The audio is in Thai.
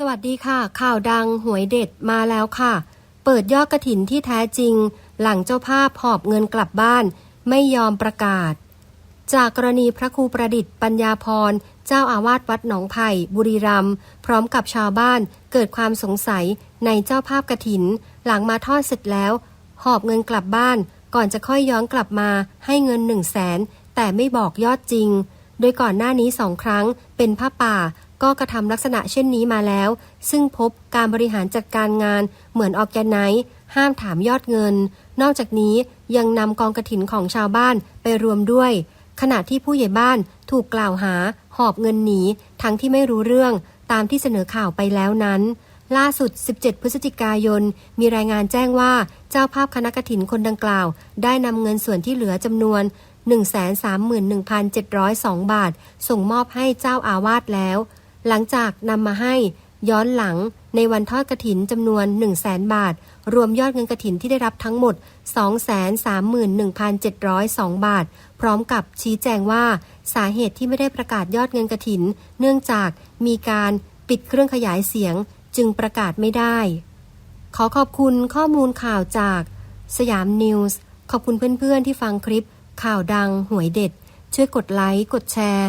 สวัสดีค่ะ ข่าวดังหวยเด็ดมาแล้วค่ะ เปิดยอดกระถินที่แท้จริง หลังเจ้าภาพหอบเงินกลับบ้าน ไม่ยอมประกาศ จากกรณีพระครูประดิษฐ์ปัญญาพร เจ้าอาวาสวัดหนองไผ่บุรีรัมย์พร้อมกับชาวบ้านเกิดความสงสัยในเจ้าภาพกระถิน หลังมาทอดเสร็จแล้ว หอบเงินกลับบ้าน ก่อนจะค่อยย้อนกลับมาให้เงินหนึ่งแสนแต่ไม่บอกยอดจริง โดยก่อนหน้านี้สองครั้งเป็นผ้าป่า ก็กระทำลักษณะเช่นนี้มาแล้ว ซึ่งพบการบริหารจัดการงานเหมือนออกแกไนท์ห้ามถามยอดเงิน นอกจากนี้ยังนำกองกระถินของชาวบ้านไปรวมด้วย ขณะที่ผู้ใหญ่บ้านถูกกล่าวหา หอบเงินหนี ทั้งที่ไม่รู้เรื่องตามที่เสนอข่าวไปแล้วนั้น ล่าสุด 17 พฤศจิกายน มีรายงานแจ้งว่าเจ้าภาพคณะกฐินคนดังกล่าว ได้นำเงินส่วนที่เหลือจำนวน 131,702 บาท ส่งมอบให้เจ้าอาวาสแล้ว หลังจากนำมาให้ย้อนหลังในวันทอดกระถินจำนวน 1 0 0 0 0แบาท รวมยอดเงินกระถินที่ได้รับทั้งหมด 231,702 บาท พร้อมกับชี้แจงว่า สาเหตุที่ไม่ได้ประกาศยอดเงินกระถิน เนื่องจากมีการปิดเครื่องขยายเสียงจึงประกาศไม่ได้ ขอขอบคุณข้อมูลข่าวจากสยามนิวส์ขอบคุณเพื่อนๆที่ฟังคลิป ข่าวดังหวยเด็ด ช่วยกดไลค์กดแชร์